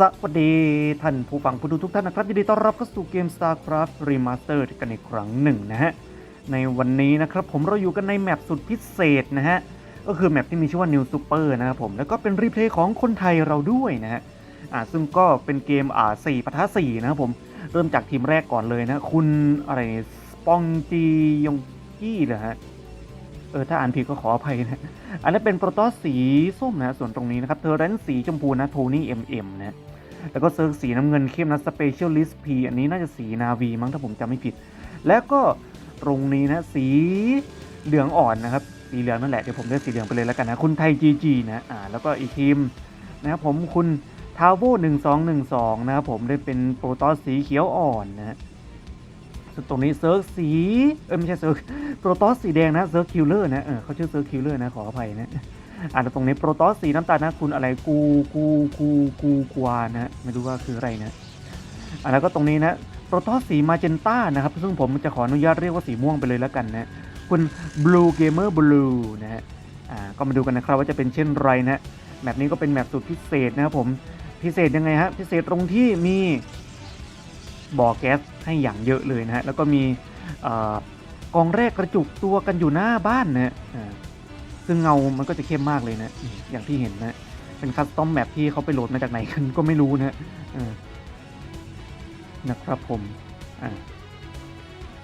สวัสดีท่านผู้ฟังผู้ดูทุกท่านนะครับยินดีต้อนรับเข้าสู่เกม StarCraft Remastered กันอีกครั้งหนึ่งนะฮะ ในวันนี้นะครับผมเราอยู่กันในแมปสุดพิเศษนะฮะ ก็คือแมปที่มีชื่อว่า New Super นะครับผมแล้วก็เป็นรีเพลย์ของคนไทยเราด้วยนะฮะอ่าซึ่งก็เป็นเกมอ่า4ปะทะ4นะครับผมเริ่มจากทีมแรกก่อนเลยนะคุณอะไรสปองจียงกี้เหรอฮะเออถ้าอ่านผิดก็ขออภัยนะอันนั้นเป็นโปรโตสสีส้มนะส่วนตรงนี้นะครับเทอร์เรนสีชมพูนะโทนี่เอ็มเอ็มนะ แล้วก็เซิร์ฟสีน้ำเงินเข้มนะสเปเชียลลิสต์พีอันนี้น่าจะสีนาวีมั้งถ้าผมจำไม่ผิด แล้วก็ตรงนี้นะสีเหลืองอ่อนนะครับสีเหลืองนั่นแหละเดี๋ยวผมเลือกสีเหลืองไปเลยแล้วกันนะคุณไทยจีจีนะอ่าแล้วก็อีกทีมนะครับผมคุณทาวโวหนึ่งสองหนึ่งสองนะครับผมได้เป็นโปรโตสสีเขียวอ่อนนะฮะส่วนตรงนี้เซิร์ฟสีเออไม่ใช่เซิร์ฟโปรโตสสีแดงนะเซิร์ฟคิลเลอร์นะเออเขาชื่อเซิร์ฟคิลเลอร์นะขออภัยนะ อ่าแล้วตรงนี้โปรโตสสีน้ำตาลนะคุณอะไรกูกูกูกูกวานะไม่รู้ว่าคืออะไรนะอ่าแล้วก็ตรงนี้นะโปรโตสสีมาเจนต้านะครับ ซึ่งผมจะขออนุญาตเรียกว่าสีม่วงไปเลยแล้วกันนะคุณ Blue Gamer Blue นะฮะอ่าก็มาดูกันนะครับว่าจะเป็นเช่นไรนะแมปนี้ก็เป็นแมปสุดพิเศษนะครับผมพิเศษยังไงฮะพิเศษตรงที่มีบ่อแก๊สให้อย่างเยอะเลยนะฮะแล้วก็มีกองแรกกระจุกตัวกันอยู่หน้าบ้านนะฮะอ่า ซึ่งเงามันก็จะเข้มมากเลยนะ อย่างที่เห็นนะ เป็นคัสตอมแมปที่เขาไปโหลดมาจากไหนกันก็ไม่รู้นะนะครับผม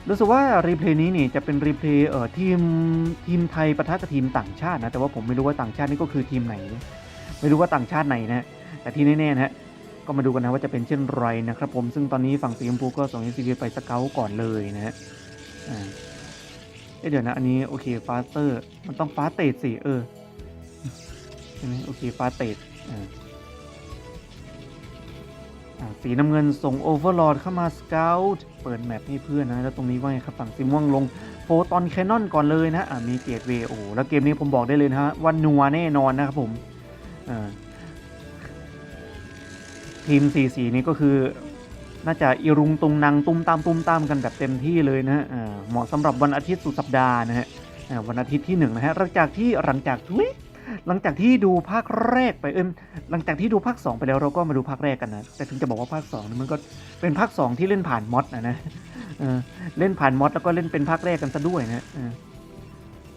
รู้สึกว่ารีเพลย์นี้นี่จะเป็นรีเพลย์เอ่อทีมทีมไทยประทะกับทีมต่างชาตินะ แต่ว่าผมไม่รู้ว่าต่างชาตินี่ก็คือทีมไหน ไม่รู้ว่าต่างชาติไหนนะ แต่ที่แน่ๆนะฮะก็มาดูกันนะว่าจะเป็นเช่นไรนะครับผมซึ่งตอนนี้ฝั่งสีชมพูก็ส่ง s c ไปสเกลก่อนเลยนะฮะ เอ๊ะเดี๋ยวนะ อันนี้โอเคฟาสเตอร์ มันต้องฟาสเตดสิเออใช่ไหมโอเคฟาสเตดอ่าสีน้ำเงินส่งโอเวอร์ลอดเข้ามาสเกลเปิดแมปให้เพื่อนนะ แล้วตรงนี้ว่าไงครับ ฝั่งสีม่วงลงโฟตอนแคนนอนก่อนเลยนะอ่ามีเกตเวย์โอ้โหแล้วเกมนี้ผมบอกได้เลยนะฮะว่านัวแน่นอนนะครับผมอ่าทีมสีสีนี้ก็คือ น่าจะอีรุงตุงนางตุ้มตามตุ้มตามกันแบบเต็มที่เลยนะฮะเหมาะสำหรับวันอาทิตย์สุดสัปดาห์นะฮะวันอาทิตย์ที่หนึ่งนะฮะหลังจากที่หลังจากทุยหลังจากที่ดูภาคแรกไปเอิมหลังจากที่ดูภาค 2 ไปแล้วเราก็มาดูภาคแรกกันนะแต่ถึงจะบอกว่าภาค2นี่มันก็เป็นภาค 2 ที่เล่นผ่านมอดนะนะเล่นผ่านมอดแล้วก็เล่นเป็นภาคแรกกันซะด้วยนะ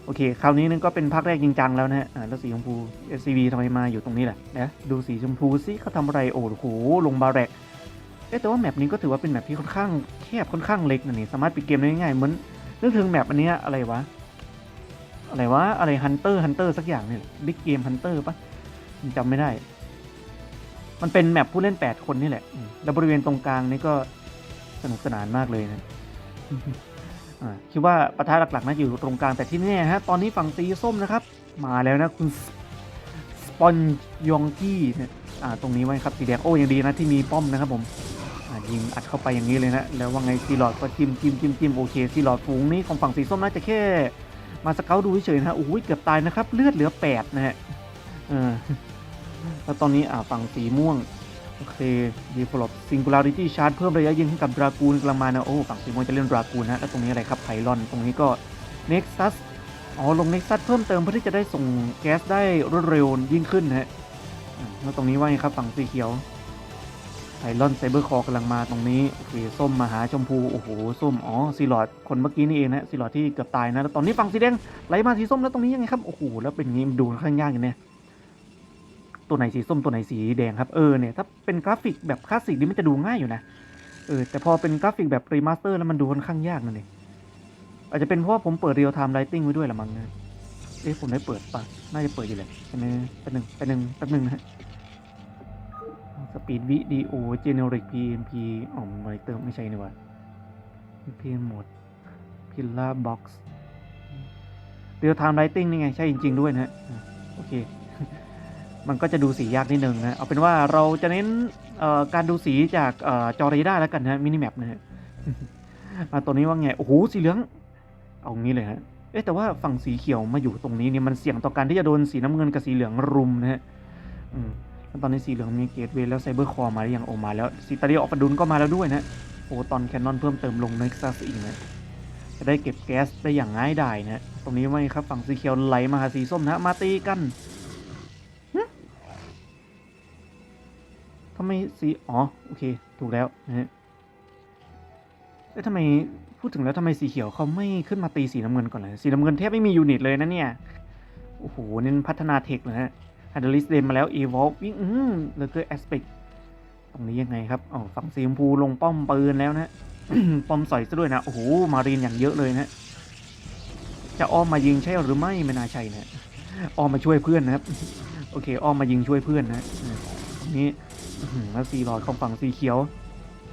โอเค คราวนี้นึงก็เป็นภาคแรกจริงจังแล้วนะฮะแล้วสีชมพู SCV ทำไมมาอยู่ตรงนี้แหละนะดูสีชมพูซิเขาทำอะไรโอ้โหลงบาแรก แต่ว่าแมปนี้ก็ถือว่าเป็นแมปที่ค่อนข้างแคบค่อนข้างเล็กนะนี่สามารถปิดเกมได้ง่ายเหมือนนึกถึงแมปอันนี้อะไรวะ อะไรวะอะไรฮันเตอร์ฮันเตอร์สักอย่างเนี่ยบิ๊กเกมฮันเตอร์ปะจำไม่ได้ มันเป็นแมปผู้เล่น 8 คนนี่แหละ แล้วบริเวณตรงกลางนี่ก็สนุกสนานมากเลยนะคิดว่าปะทะหลักๆน่าจะอยู่ตรงกลางแต่ที่แน่ฮะ ตอนนี้ฝั่งสีส้มนะครับ มาแล้วนะคุณสปอนยองกี้เนี่ยตรงนี้ไว้ครับสีแดงโอ้ยังดีนะที่มีป้อมนะครับผม ยิงอัดเข้าไปอย่างนี้เลยนะ แล้วว่าไงซีลอดก็จิ้มจิ้มจิ้มจิ้มโอเคซีลอดฝูงนี้ของฝั่งสีส้มน่าจะแค่ มาสเกลดูเฉยๆนะฮะโอ้ยเกือบตายนะครับ เลือดเหลือ8นะฮะเออแล้วตอนนี้อ่าฝั่งสีม่วงโอเค develop singularity charge เพิ่มระยะยิงให้กับดรากูนกลังมานะโอ้ฝั่งสีม่วงจะเล่นดรากูนนะแล้วตรงนี้อะไรครับไพลอนตรงนี้ก็ nexus อ๋อลง nexus เพิ่มเติมเพื่อที่จะได้ส่งแก๊สได้รวดเร็วยิ่งขึ้นนะฮะแล้วตรงนี้ว่าไงครับฝั่งสีเขียว ไพลอนไซเบอร์คอร์กำลังมาตรงนี้โอเคส้มมาหาชมพู โอ้โห ส้ม อ๋อซีลอดคนเมื่อกี้นี่เองนะซีลอดที่เกือบตายนะแล้วตอนนี้ฝั่งสีแดงไหลมาสีส้มแล้วตรงนี้ยังไงครับ โอ้โห แล้วเป็นงี้มันดูค่อนข้างยากอย่างเนี้ยตัวไหนสีส้มตัวไหนสีแดงครับ เออเนี่ยถ้าเป็นกราฟิกแบบคลาสสิกนี่มันจะดูง่ายอยู่นะ เออ แต่พอเป็นกราฟิกแบบรีมาสเตอร์แล้วมันดูค่อนข้างยากนั่นเองอาจจะเป็นเพราะว่าผมเปิดเรียลไทม์ไลติ้งไว้ด้วยละมั้งนะเอ๊ะผมได้เปิดปะน่าจะเปิดอยู่แหละใช่ไหมแป๊บหนึ่งแป๊บหนึ่งแป๊บหนึ่งนะ สปีดวิดีโอเจเนริก PMP อ๋อมอนิเตอร์ไม่ใช่นี่หว่า PN โหมด Pillar Box เรียลไทม์ไลติ้งนี่ไง ใช่จริง ๆ ด้วยนะ โอเค มันก็จะดูสียากนิดนึงนะ เอาเป็นว่าเราจะเน้นการดูสีจากอ่อจอเรดาร์แล้วกันนะมินิแมปนะฮะมาตัวนี้ว่าไง โอ้โห สีเหลือง เอางี้เลยฮะ เอ๊ะแต่ว่าฝั่งสีเขียวมาอยู่ตรงนี้เนี่ยมันเสี่ยงต่อการที่จะโดนสีน้ำเงินกับสีเหลืองรุมนะฮะ ตอนนี้สีเหลืองมีเกตเวย์แล้วไซเบอร์คอร์มาหรือยังโอมาแล้วสีตาเดียออกประดุนก็มาแล้วด้วยนะโอ้ตอนแคนนอนเพิ่มเติมลงในซัสอีกนะจะได้เก็บแก๊สได้อย่างง่ายดายนะตรงนี้ไม่ครับฝั่งสีเขียวไหลมาหาสีส้มนะมาตีกันทำไมสีอ๋อโอเคถูกแล้วนะฮะเอ๊ะทำไมพูดถึงแล้วทำไมสีเขียวเขาไม่ขึ้นมาตีสีน้ำเงินก่อนเลยสีน้ำเงินแทบไม่มียูนิตเลยนะเนี่ยโอ้โหเน้นพัฒนาเทคนะฮะ ฮันดลิสเดนมาแล้ว Evolve วิ่งอืมเลเกอร์แอสเปกตรงนี้ยังไงครับอ๋อฝั่งสีชมพูลงป้อมปืนแล้วนะป้อมสอยซะด้วยนะ โอ้โห มารีนอย่างเยอะเลยนะ จะอ้อมมายิงใช่หรือไม่ไม่น่าใช่นะอ้อมมาช่วยเพื่อนนะครับ โอเค อ้อมมายิงช่วยเพื่อนนะตรงนี้แล้วสีหลอดของฝั่งสีเขียว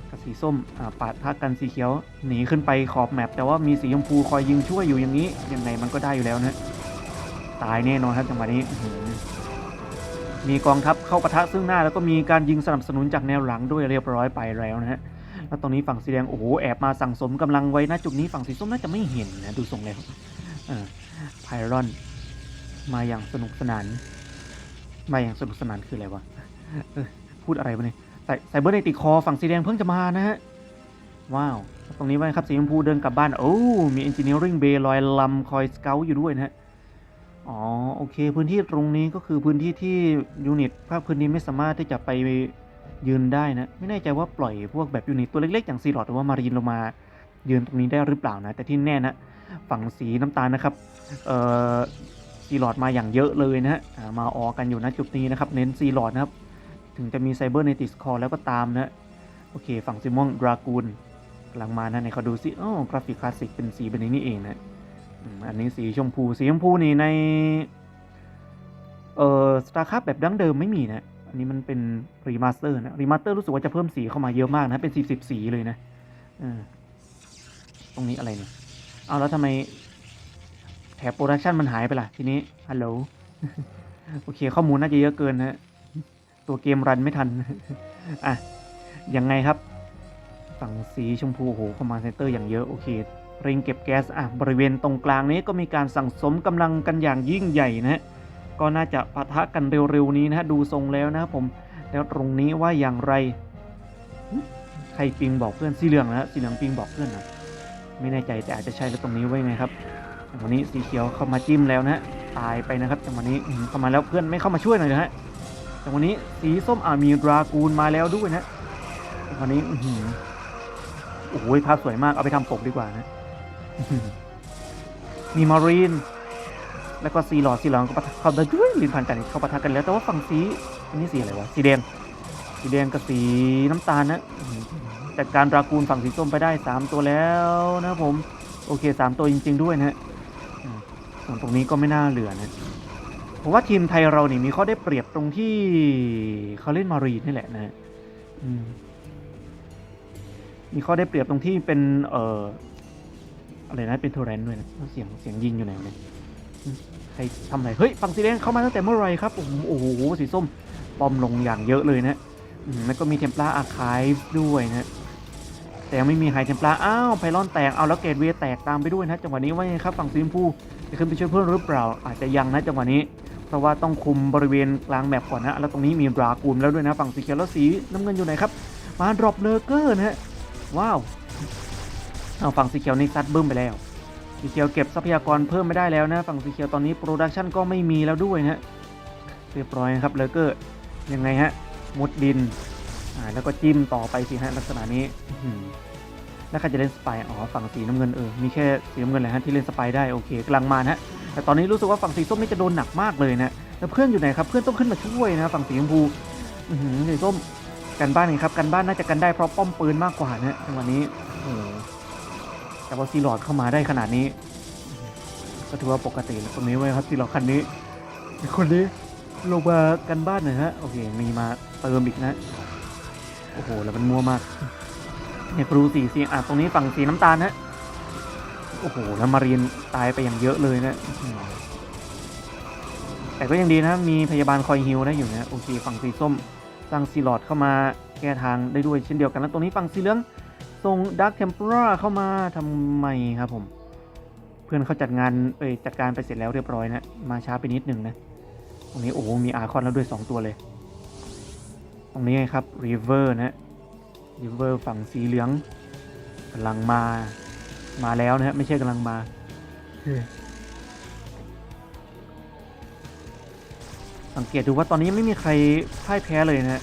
กับสีส้มอ่าปาดพักกันสีเขียวหนีขึ้นไปขอบแมปแต่ว่ามีสีชมพูคอยยิงช่วยอยู่อย่างนี้ยังไงมันก็ได้อยู่แล้วนะตายแน่นอนครับจังหวะนี้ มีกองทัพเข้าปะทะซึ่งหน้า แล้วก็มีการยิงสนับสนุนจากแนวหลังด้วยเรียบร้อยไปแล้วนะฮะแล้วตรงนี้ฝั่งสีแดงโอ้โหแอบมาสั่งสมกำลังไว้นะจุดนี้ฝั่งสีส้มน่าจะไม่เห็นนะดูทรงแล้วเออไพรอน มาอย่างสนุกสนาน มาอย่างสนุกสนานคืออะไรวะพูดอะไรวะเนี่ยไซไซเบอร์ในติคอฝั่งสีแดงเพิ่งจะมานะฮะว้าวตรงนี้ไว้ครับสีชมพูเดินกลับบ้านโอ้มี Engineering Bay ลอยลำคอยสเกลอยู่ด้วยนะฮะ อ๋อโอเค พื้นที่ตรงนี้ก็คือพื้นที่ที่ยูนิตภาคพื้นนี้ไม่สามารถที่จะไปยืนได้นะ ไม่แน่ใจว่าปล่อยพวกแบบยูนิตตัวเล็กๆ อย่างซีรอดหรือว่ามารีนลงมา ยืนตรงนี้ได้หรือเปล่านะ แต่ที่แน่นะ ฝั่งสีน้ำตาลนะครับเอ่อซีลอดมาอย่างเยอะเลยนะฮะมาออกันอยู่นะจุดนี้นะครับ เน้นซีลอดนะครับ ถึงจะมีไซเบอร์ในติสคอแล้วก็ตามนะโอเค ฝั่งซีม่วงดรากูลกำลังมานะไหนเขาดูซิอ๋อกราฟิกคลาสสิกเป็นสีแบบนี้นี่เองนะ อันนี้สีชมพู สีชมพูนี่ใน เอ่อสตาร์คัพแบบดั้งเดิมไม่มีนะ อันนี้มันเป็นรีมาสเตอร์นะ รีมาสเตอร์รู้สึกว่าจะเพิ่มสีเข้ามาเยอะมากนะ เป็นสีสิบสีเลยนะตรงนี้อะไรเนี่ย เอาแล้วทำไมแถบโปรดักชันมันหายไปล่ะ ทีนี้ ฮัลโหล โอเค ข้อมูลน่าจะเยอะเกินนะตัวเกมรันไม่ทัน อะ ยังไงครับ ฝั่งสีชมพู โอ้โหคอมมานเซนเตอร์อย่างเยอะ โอเค เร่งเก็บแก๊สอะบริเวณตรงกลางนี้ก็มีการสั่งสมกำลังกันอย่างยิ่งใหญ่นะฮะก็น่าจะปะทะกันเร็วๆนี้นะฮะดูทรงแล้วนะครับผมแล้วตรงนี้ว่าอย่างไร ใครปิงบอกเพื่อนสีเหลืองนะฮะสีเหลืองปิงบอกเพื่อนนะไม่แน่ใจแต่อาจจะใช่แล้วตรงนี้ไว้ไงครับจังหวะนี้สีเขียวเข้ามาจิ้มแล้วนะตายไปนะครับจังหวะนี้เข้ามาแล้วเพื่อนไม่เข้ามาช่วยหน่อยนะฮะจังหวะนี้สีส้มอามีดรากูลมาแล้วด้วยนะจังหวะนี้อือโอ้โหภาพสวยมากเอาไปทำปกดีกว่านะ มีมารีน แล้วก็สีหลอดสีหลองก็ปะทะเข้าด้ด้วยลินพันกันเข้าปะทะกันแล้ว แต่ว่าฝั่งสีอันนี้สีอะไรวะสีแดงสีแดงกับสีน้ำตาลนะจัดการรากูลฝั่งสีส้มไปได้ 3 ตัวแล้วนะครับผม โอเค 3 ตัวจริง ๆ ด้วยนะฮะส่วนตรงนี้ก็ไม่น่าเหลือนะผมว่าทีมไทยเรานี่มีข้อได้เปรียบตรงที่เขาเล่นมารีนนี่แหละนะฮะอืมมีข้อได้เปรียบตรงที่เป็นเอ่อ อะไรนะเป็นโทรเรนต์ด้วยนะเสียงเสียงยิงอยู่ไหนเนี่ยใครทำอะไรเฮ้ยฝั่งสีแดงเข้ามาตั้งแต่เมื่อไรครับโอ้โหสีส้มปอมลงอย่างเยอะเลยนะแล้วก็มีเทมปลาอาคายด้วยนะแต่ยังไม่มีไฮเทมปลาอ้าวไพลอนแตกเอาแล้วเกตเวียแตกตามไปด้วยนะจังหวะนี้ว่าไงครับฝั่งซีมพูจะขึ้นไปช่วยเพื่อนหรือเปล่า อาจจะยังนะจังหวะนี้ เพราะว่าต้องคุมบริเวณกลางแมปก่อนนะแล้วตรงนี้มีดรากูลแล้วด้วยนะฝั่งสีเขียวแล้วสีน้ำเงินอยู่ไหนครับมาดรอปเลเกอร์นะฮะว้าว เอาฝั่งสีเขียวนี่ซัดบึ้มไปแล้วสีเขียวเก็บทรัพยากรเพิ่มไม่ได้แล้วนะ ฝั่งสีเขียวตอนนี้โปรดักชันก็ไม่มีแล้วด้วยนะฮะเรียบร้อยครับเลเกอร์ยังไงฮะมุดดินอ่าแล้วก็จิ้มต่อไปสิฮะลักษณะนี้แล้วใครจะเล่นสไปอ๋อฝั่งสีน้ำเงินเออมีแค่สีน้ำเงินแหละฮะที่เล่นสไปได้โอเคกำลังมานะฮะแต่ตอนนี้รู้สึกว่าฝั่งสีส้มนี่จะโดนหนักมากเลยนะแล้วเพื่อนอยู่ไหนครับเพื่อนต้องขึ้นมาช่วยนะฝั่งสีชมพูอือหือสีส้มกันบ้านไงครับกันบ้านน่าจะกันได้เพราะป้อมปืนมากกว่านะจังหวะนี้โอ้ แต่ว่าซีหลอดเข้ามาได้ขนาดนี้ ก็ถือว่าปกติแล้วตรงนี้ไว้ยครับซีหลอดคันนี้คนนี้ลงมากันบ้านหน่อยฮะโอเคมีมาเติมอีกนะโอ้โหแล้วมันมัวมากเนี่ยครูสีสีอะตรงนี้ฝั่งสีน้ำตาลนะโอ้โหแล้วมารีนตายไปอย่างเยอะเลยนะแต่ก็ยังดีนะมีพยาบาลคอยฮิวนะอยู่นะโอเคฝั่งสีส้มสร้างซีลอดเข้ามาแก้ทางได้ด้วยเช่นเดียวกันแล้วตรงนี้ฝั่งสีเหลือง ส่งดักเทมเปอร์เข้ามาทำไมครับผม เพื่อนเขาจัดงานเอ้ยจัดการไปเสร็จแล้วเรียบร้อยนะ มาช้าไปนิดหนึ่งนะ ตรงนี้โอ้โหมีอาคอนแล้วด้วยสองตัวเลย ตรงนี้ไงครับ River นะ River ฝั่งสีเหลืองกำลังมามาแล้วนะฮะไม่ใช่กำลังมาสังเกตดูว่าตอนนี้ไม่มีใครพ่ายแพ้เลยนะฮะ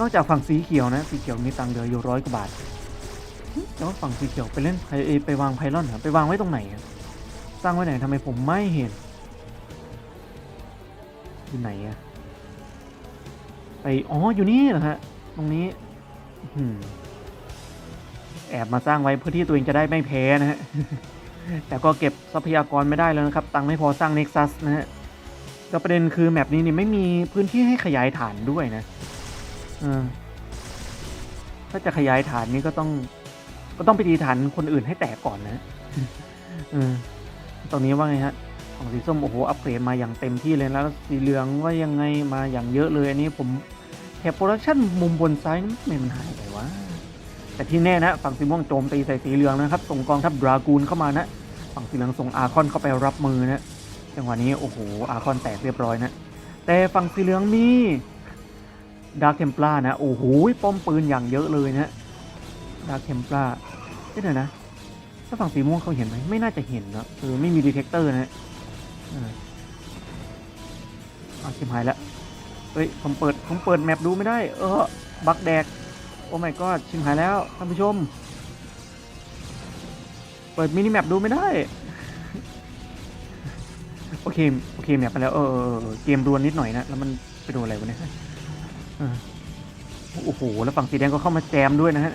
นอกจากฝั่งสีเขียวนะ สีเขียวมีตังค์เหลืออยู่ร้อยกว่าบาท แต่ว่าฝั่งสีเขียวไปเล่นไพเอไปวางไพลอนเหรอไปวางไว้ตรงไหนอะสร้างไว้ไหนทำไมผมไม่เห็นอยู่ไหนอะไปอ๋ออยู่นี่เหรอฮะตรงนี้แอบมาสร้างไว้เพื่อที่ตัวเองจะได้ไม่แพ้นะฮะแต่ก็เก็บทรัพยากรไม่ได้แล้วนะครับ ตังค์ไม่พอสร้างเน็กซัสนะฮะก็ประเด็นคือแมปนี้นี่ไม่มีพื้นที่ให้ขยายฐานด้วยนะอถ้าจะขยายฐานนี่ก็ต้อง ก็ต้องไปตีฐานคนอื่นให้แตกก่อนนะเออตรงนี้ว่าไงฮะ ของสีส้มโอ้โหอัปเกรดมาอย่างเต็มที่เลยแล้วสีเหลืองว่ายังไงมาอย่างเยอะเลยอันนี้ผมแถบโปรดักชั่นมุมบนซ้ายนี่ไม่มันหายไปวะแต่ที่แน่นะฝั่งสีม่วงโจมตีใส่สีเหลืองนะครับ ส่งกองทัพดรากูนเข้ามานะฝั่งสีเหลืองส่งอาคอนเข้าไปรับมือนะจังหวะนี้โอ้โหอาคอนแตกเรียบร้อยนะแต่ฝั่งสีเหลืองมีดาร์คเทมปลานะ โอ้โหป้อมปืนอย่างเยอะเลยนะดาร์คเทมปลา เดี๋ยวนะ ถ้าฝั่งสีม่วงเขาเห็นไหมไม่น่าจะเห็นนะเออไม่มีดีเทคเตอร์นะเออเอาชิมหายแล้วเฮ้ย ผมเปิด ผมเปิดแมปดูไม่ได้ เออ บักแดก โอ้ my god ชิมหายแล้วท่านผู้ชม เปิดมินิแมปดูไม่ได้ โอเค โอเคแมปไปแล้ว เออ เกมรวนนิดหน่อยนะ แล้วมันไปโดนอะไรวะเนี่ยโอ้โห แล้วฝั่งสีแดงก็เข้ามาแจมด้วยนะฮะ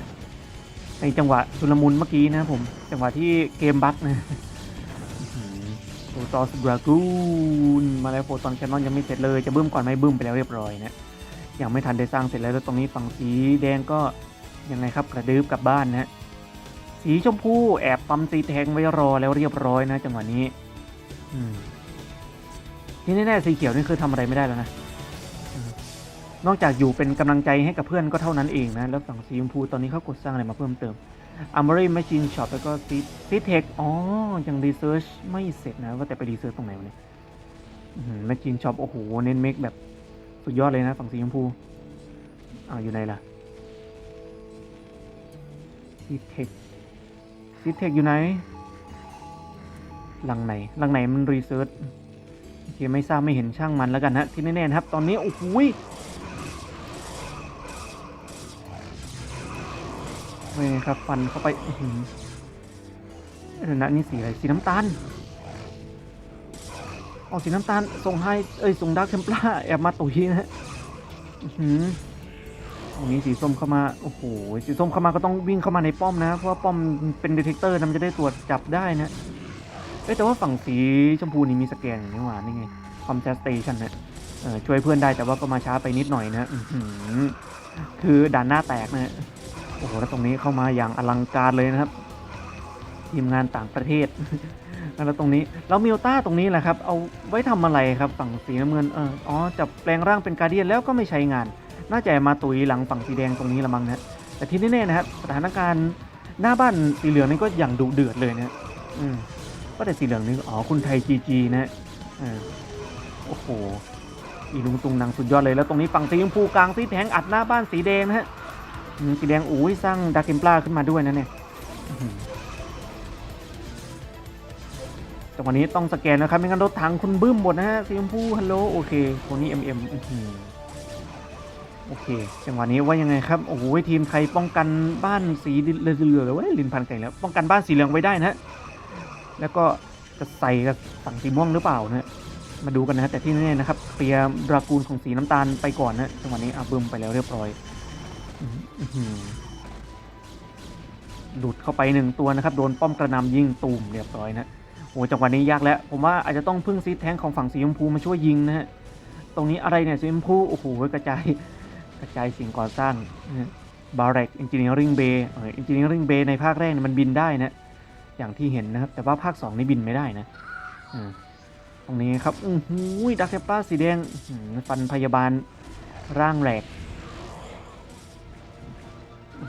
ในจังหวะชุลมุนเมื่อกี้นะครับผม จังหวะที่เกมบั๊กนะโฟตอสดรากูนมาแล้วโฟตอนแคนนอนยังไม่เสร็จเลยจะบึ้มก่อนไหมบึ้มไปแล้วเรียบร้อยนะยังไม่ทันได้สร้างเสร็จแล้วแล้วตรงนี้ฝั่งสีแดงก็ยังไงครับกระดืบกลับบ้านนะสีชมพูแอบปั๊มตีแทงไว้รอแล้วเรียบร้อยนะ จังหวะนี้ อืมที่แน่ๆสีเขียวนี่คือทำอะไรไม่ได้แล้วนะอืม นอกจากอยู่เป็นกำลังใจให้กับเพื่อนก็เท่านั้นเองนะ แล้วฝั่งสีชมพูตอนนี้เขากดสร้างอะไรมาเพิ่มเติม Armory Machine Shop แล้วก็ซีซีเทคอ๋อ ยังรีเสิร์ชไม่เสร็จนะ ว่าแต่ไปรีเสิร์ชตรงไหนวะเนี่ยแมชชีนช็อปโอ้โห เน้นเมคแบบสุดยอดเลยนะฝั่งสีชมพูอ่าอยู่ไหนล่ะซีเทคซีเทคอยู่ไหน หลังไหน หลังไหนมันรีเสิร์ชโอเค ไม่ทราบไม่เห็นช่างมันแล้วกันนะที่แน่ๆนะครับ ตอนนี้ โอ้โห ยเว้ยครับฟันเข้าไปอื้อหือเดี๋ยวนะนี่สีอะไรสีน้ำตาลออกสีน้ำตาลส่งให้เอ้ยส่งดาร์คเทมปลาแอบมาตุยนะฮะอืมตรงนี้สีส้มเข้ามาโอ้โหสีส้มเข้ามาก็ต้องวิ่งเข้ามาในป้อมนะเพราะว่าป้อมเป็นดีเทคเตอร์นะมันจะได้ตรวจจับได้นะเอ้แต่ว่าฝั่งสีชมพูนี่มีสแกนอยู่นี่หว่านี่ไงคอมแชสเตชันนะช่วยเพื่อนได้แต่ว่าก็มาช้าไปนิดหน่อยนะคือด่านหน้าแตกนะ โอ้โหแล้วตรงนี้เข้ามาอย่างอลังการเลยนะครับทีมงานต่างประเทศ แล้วตรงนี้แล้วมิวต้าตรงนี้แหละครับ เอาไว้ทำอะไรครับฝั่งสีน้ำเงินเอออ๋อจะแปลงร่างเป็นการเดียนแล้วก็ไม่ใช้งาน น่าจะมาตุยหลังฝั่งสีแดงตรงนี้ละมั้งนะแต่ที่แน่ๆนะครับสถานการณ์หน้าบ้านสีเหลืองนี่ก็อย่างดุเดือดเลยนะอืมก็แต่สีเหลืองนี่อ๋อคุณไทยจีจีนะอ่าโอ้โหอีลุงตุงนางสุดยอดเลยแล้วตรงนี้ฝั่งสีชมพูกลางสีแทงอัดหน้าบ้านสีแดงนะฮะ สีแดงอุ้ยสร้างดาร์กเกมปลาขึ้นมาด้วยนะเนี่ยจังหวะนี้ต้องสแกนนะครับไม่งั้นรถถังคุณบึ้มหมดนะฮะสีชมพูฮัลโหลโอเคโทนี่เอ็มเอ็มโอเคจังหวะนี้ว่ายังไงครับโอ้โหทีมไทยป้องกันบ้านสีเหลืองๆเลยเว้ยลินพันไก่แล้วป้องกันบ้านสีเหลืองไว้ได้นะฮะแล้วก็จะใส่กับฝั่งสีม่วงหรือเปล่านะมาดูกันนะแต่ที่แน่ๆนะครับเปียร์ดรากูลของสีน้ำตาลไปก่อนนะจังหวะนี้อาบึมไปแล้วเรียบร้อย หลุดเข้าไปหนึ่งตัวนะครับ โดนป้อมกระนำยิงตูมเรียบร้อยนะโอ้จังหวะนี้ยากแล้ว ผมว่าอาจจะต้องพึ่งซีดแทงของฝั่งสีชมพูมาช่วยยิงนะฮะ ตรงนี้อะไรเนี่ยสีชมพูโอ้โหกระจายกระจายสิ่งก่อสร้างบาร์เรกอินจิเนียริงเบย์อินจิเนียริงเบย์ในภาคแรกเนี่ยมันบินได้นะอย่างที่เห็นนะครับ แต่ว่าภาค 2 นี่บินไม่ได้นะตรงนี้ครับอู้หูดักเทปป้าสีแดงฟันพยาบาลร่างแหลก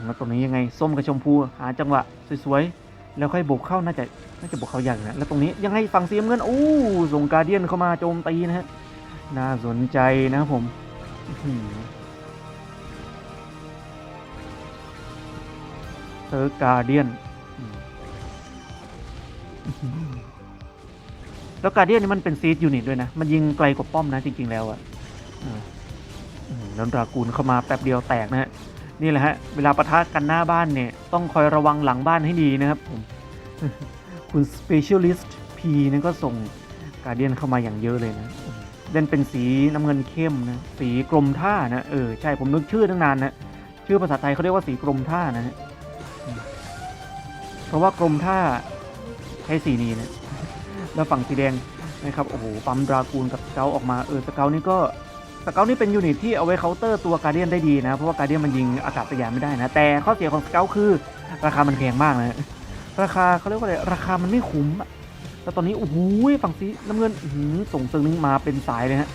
แล้วตรงนี้ยังไงส้มกับชมพูหาจังหวะสวยๆแล้วค่อยบุกเข้าน่าจะน่าจะบุกเข้าอย่างนะแล้วตรงนี้ยังไงฝั่งสีน้ำเงินอู้ส่งการเดียนเข้ามาโจมตีนะฮะน่าสนใจนะครับผมเซอร์การเดียนแล้วการเดียนนี่มันเป็นซีดยูนิตด้วยนะ มันยิงไกลกว่าป้อมนะจริง ๆ แล้วอะอ่าอืมแล้วดรากูลเข้ามาแป๊บเดียวแตกนะฮะ นี่แหละฮะเวลาปะทะกันหน้าบ้านเนี่ย ต้องคอยระวังหลังบ้านให้ดีนะครับผมคุณ Specialist P นั่นก็ส่งการเดียนเข้ามาอย่างเยอะเลยนะเล่นเป็นสีน้ำเงินเข้มนะสีกรมท่านะเออใช่ผมนึกชื่อตั้งนานนะชื่อภาษาไทยเขาเรียกว่าสีกรมท่านะฮะเพราะว่ากรมท่าใช้สีนี้นะแล้วฝั่งสีแดงนะครับโอ้โหปั๊มดรากูลกับสเกลออกมาเออสเกลนี่ก็ สเกลนี่เป็นยูนิตที่เอาไว้เคาน์เตอร์ตัวการเดียนได้ดีนะ เพราะว่าการเดียนมันยิงอากาศยานไม่ได้นะ แต่ข้อเสียของสเกลคือราคามันแพงมากนะราคาเขาเรียกว่าอะไรราคามันไม่คุ้มแล้วตอนนี้โอ้โหฝั่งสีน้ำเงินอื้อหือส่งซึงมาเป็นสายเลยฮะ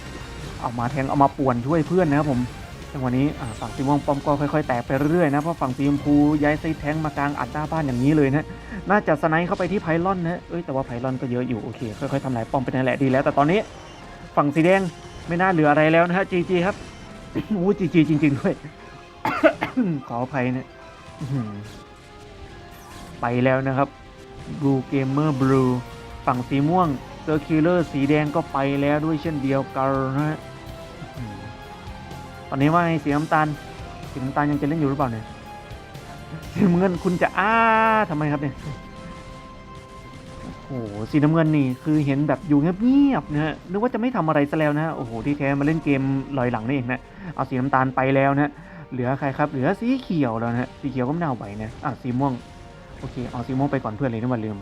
เอามาแทงเอามาป่วนช่วยเพื่อนนะครับผมจังหวะนี้ฝั่งสีม่วงป้อมก็ค่อยๆแตกไปเรื่อยๆนะเพราะฝั่งสีชมพูย้ายไซแทงมากลางอัดหน้าบ้านอย่างนี้เลยนะน่าจะสไนเข้าไปที่ไพลอนนะเอ้ยแต่ว่าไพลอนก็เยอะอยู่โอเคค่อยๆทำลายป้อมไปนั่นแหละดีแล้ว แต่ตอนนี้ฝั่งสีแดง ไม่น่าเหลืออะไรแล้วนะฮะจีจีครับโอ้จีจีจริง ๆ ด้วย ขออภัยเนะอื้อหือไปแล้วนะครับ Blue Gamer Blue ฝั่งสีม่วง Circular สีแดงก็ไปแล้วด้วยเช่นเดียวกันนะฮะตอนนี้ว่าไงสีน้ำตาลสีน้ำตาลยังจะเล่นอยู่หรือเปล่าเนี่ยสีเงินคุณจะอ้าทำไมครับเนี่ย โอ้โหสีน้ำเงินนี่คือเห็นแบบอยู่เงียบๆนะฮะนึกว่าจะไม่ทำอะไรซะแล้วนะฮะโอ้โหที่แท้มาเล่นเกมลอยหลังนี่เองนะเอาสีน้ำตาลไปแล้วนะฮะเหลือใครครับเหลือสีเขียวแล้วนะสีเขียวก็ไม่น่าไหวนะอะสีม่วงโอเคเอาสีม่วงไปก่อนเพื่อนเลยนะวันลืม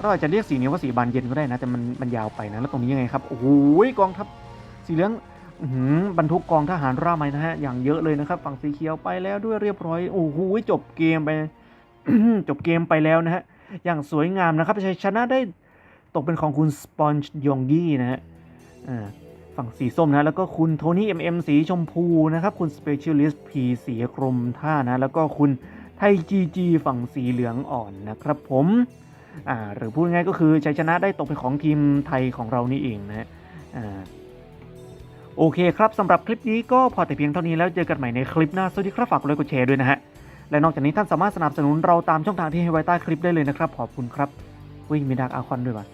ก็อาจจะเรียกสีนี้ว่าสีบานเย็นก็ได้นะแต่มันมันยาวไปนะแล้วตรงนี้ยังไงครับโอ้โหกองทัพสีเหลืองบรรทุกกองทหารรามัยนะฮะอย่างเยอะเลยนะครับ ฝั่งสีเขียวไปแล้วด้วยเรียบร้อยโอ้โหจบเกมไป จบเกมไปแล้วนะฮะ อย่างสวยงามนะครับชัยชนะได้ตกเป็นของคุณสปอนจ์ยองกี้นะฮะฝั่งสีส้มนะ แล้วก็คุณโทนี่เอ็มเอ็มสีชมพูนะครับ คุณสเปเชียลิสต์พีสีกรมท่านะ แล้วก็คุณไทจีจีฝั่งสีเหลืองอ่อนนะครับผมหรือพูดง่ายก็คือชัยชนะได้ตกเป็นของทีมไทยของเรานี่เองนะฮะโอเคครับสำหรับคลิปนี้ก็พอแต่เพียงเท่านี้แล้วเจอกันใหม่ในคลิปหน้า สวัสดีครับ ฝากกดไลค์กดแชร์ด้วยนะฮะ และนอกจากนี้ท่านสามารถสนับสนุนเราตามช่องทางที่ให้ไว้ใต้คลิปได้เลยนะครับ ขอบคุณครับวิมีดักอาคอนด้วยว่ะ